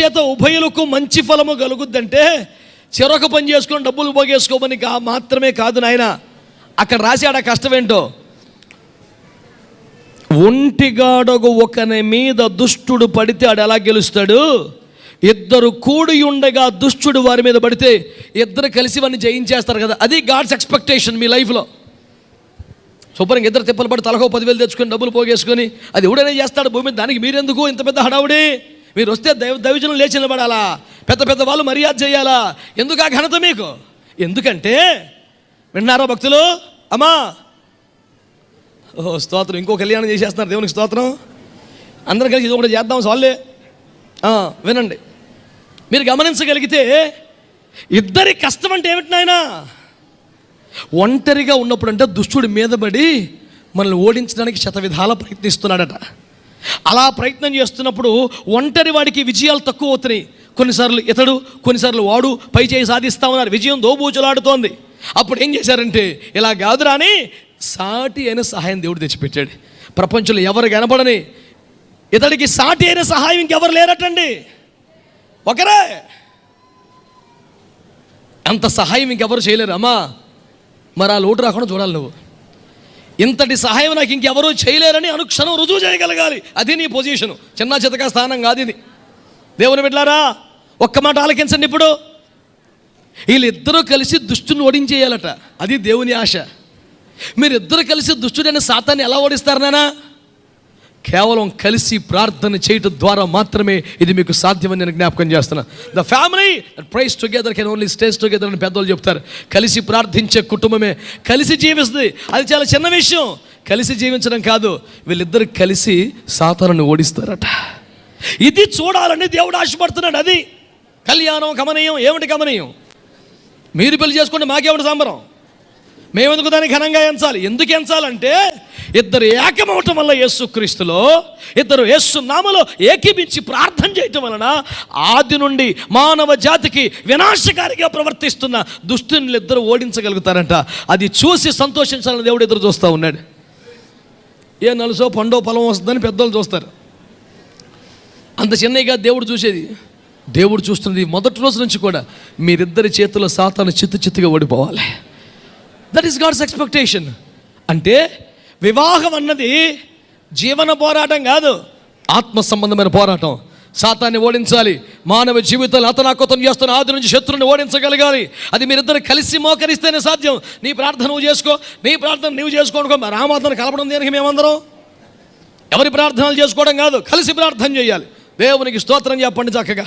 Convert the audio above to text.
చేత ఉభయులకు మంచి ఫలము కలుగుద్దంటే చెరొక పని చేసుకొని డబ్బులు పోగేసుకోమని కా మాత్రమే కాదు నాయన. అక్కడ రాశాడు ఆ కష్టం ఏంటో ఒంటిగాడొక ఒకని మీద దుష్టుడు పడితే ఆడు ఎలా గెలుస్తాడు? ఇద్దరు కూడి ఉండగా దుష్టుడు వారి మీద పడితే ఇద్దరు కలిసి వాడిని జయించేస్తారు కదా. అది గాడ్స్ ఎక్స్పెక్టేషన్ మీ లైఫ్లో. శుభ్రంగా ఇద్దరు తిప్పలు పడి తలకో పదివేలు తెచ్చుకొని డబ్బులు పోగేసుకొని అది ఎవడైనా చేస్తాడు? భూమి దానికి మీరెందుకు ఇంత పెద్ద హడావుడి? మీరు వస్తే దైవ దైవజనం లేచి నిలబడాలా? పెద్ద పెద్ద వాళ్ళు మర్యాద చేయాలా? ఎందుకు ఆ ఘనత మీకు? ఎందుకంటే విన్నారా భక్తులు? అమ్మా! ఓ స్తోత్రం. ఇంకో కళ్యాణం చేసేస్తున్నారు. దేవునికి స్తోత్రం. అందరం కలిసి ఇది ఒకటి చేద్దాం సాల్లే వినండి. మీరు గమనించగలిగితే ఇద్దరి కష్టం అంటే ఏమిటి నాయనా? ఒంటరిగా ఉన్నప్పుడు అంటే దుష్టుడి మీద పడి మనల్ని ఓడించడానికి శత విధాల ప్రయత్నిస్తున్నాడట. అలా ప్రయత్నం చేస్తున్నప్పుడు ఒంటరి వాడికి విజయాలు తక్కువ అవుతున్నాయి. కొన్నిసార్లు ఇతడు కొన్నిసార్లు వాడు పై చేయి సాధిస్తా ఉన్నారు. విజయం దోబూచులాడుతోంది అప్పుడు ఏం చేశారంటే ఇలా కాదురా అని సాటి అయిన సహాయం దేవుడు తెచ్చిపెట్టాడు. ప్రపంచంలో ఎవరు కనపడని ఇతడికి సాటి అయిన సహాయం ఇంకెవరు లేరటండి? ఒకరే! అంత సహాయం ఇంకెవరు చేయలేరు. అమ్మా మరి ఆ లోటు రాకుండా చూడాలి నువ్వు. ఇంతటి సహాయం నాకు ఇంకెవరూ చేయలేరని అనుక్షణం రుజువు చేయగలగాలి. అది నీ పొజిషను. చిన్న చితక స్థానం కాదు ఇది. దేవుని బిడ్డారా ఒక్క మాట ఆలకించండి ఇప్పుడు. వీళ్ళిద్దరూ కలిసి దుష్టుని ఓడించేయాలట. అది దేవుని ఆశ. మీరిద్దరు కలిసి దుష్టుడైన సాతాన్ని ఎలా ఓడిస్తారు నానా? కేవలం కలిసి ప్రార్థన చేయటం ద్వారా మాత్రమే ఇది మీకు సాధ్యమని నేను జ్ఞాపకం చేస్తున్నా. The family prays together can only stays together అని పెద్దలు చెప్తారు. కలిసి ప్రార్థించే కుటుంబమే. కలిసి జీవిస్తుంది. అది చాలా చిన్న విషయం. కలిసి జీవించడం కాదు. వీళ్ళిద్దరు కలిసి సాతాను ఓడిస్తారట. ఇది చూడాలని దేవుడు ఆశపడుతున్నాడు. అది కళ్యాణం గమనీయం ఏమిటి గమనీయం మీరు పెళ్ళి చేసుకుంటే మాకేమిటి సంబరం? మేమెందుకు దాన్ని ఘనంగా ఎంచాలి? ఎందుకు ఎంచాలంటే ఇద్దరు ఏకమవటం వల్ల యేసుక్రీస్తులో ఇద్దరు యేసు నామలో ఏకీపించి ప్రార్థన చేయటం వలన ఆది నుండి మానవ జాతికి వినాశకారిగా ప్రవర్తిస్తున్న దుష్టుని ఇద్దరు ఓడించగలుగుతారంట. అది చూసి సంతోషించాలని దేవుడు ఎదురు చూస్తూ ఉన్నాడు. ఏ నలుసో పండో పొలం వస్తుందని పెద్దోళ్ళు చూస్తారు. అంత చిన్నగా దేవుడు చూసేది. దేవుడు చూస్తున్నది మొదటి రోజు నుంచి కూడా మీరిద్దరి చేతిలో సాతాను చిత్తు చిత్తుగా ఓడిపోవాలి. దట్ ఈస్ గాడ్స్ ఎక్స్పెక్టేషన్ అంటే వివాహం అన్నది జీవన పోరాటం కాదు. ఆత్మ సంబంధమైన పోరాటం. సాతాన్ని ఓడించాలి. మానవ జీవితాలు అతనాకతం చేస్తున్న ఆది నుంచి శత్రుని ఓడించగలగాలి. అది మీరిద్దరు కలిసి మోకరిస్తేనే సాధ్యం. నీ ప్రార్థన నువ్వు చేసుకో. నీ ప్రార్థన నువ్వు చేసుకోనుకో. మరి రామాతను కలపడం దేనికి మేమందరం? ఎవరి ప్రార్థనలు చేసుకోవడం కాదు. కలిసి ప్రార్థన చేయాలి. దేవునికి స్తోత్రం చెప్పండి చక్కగా.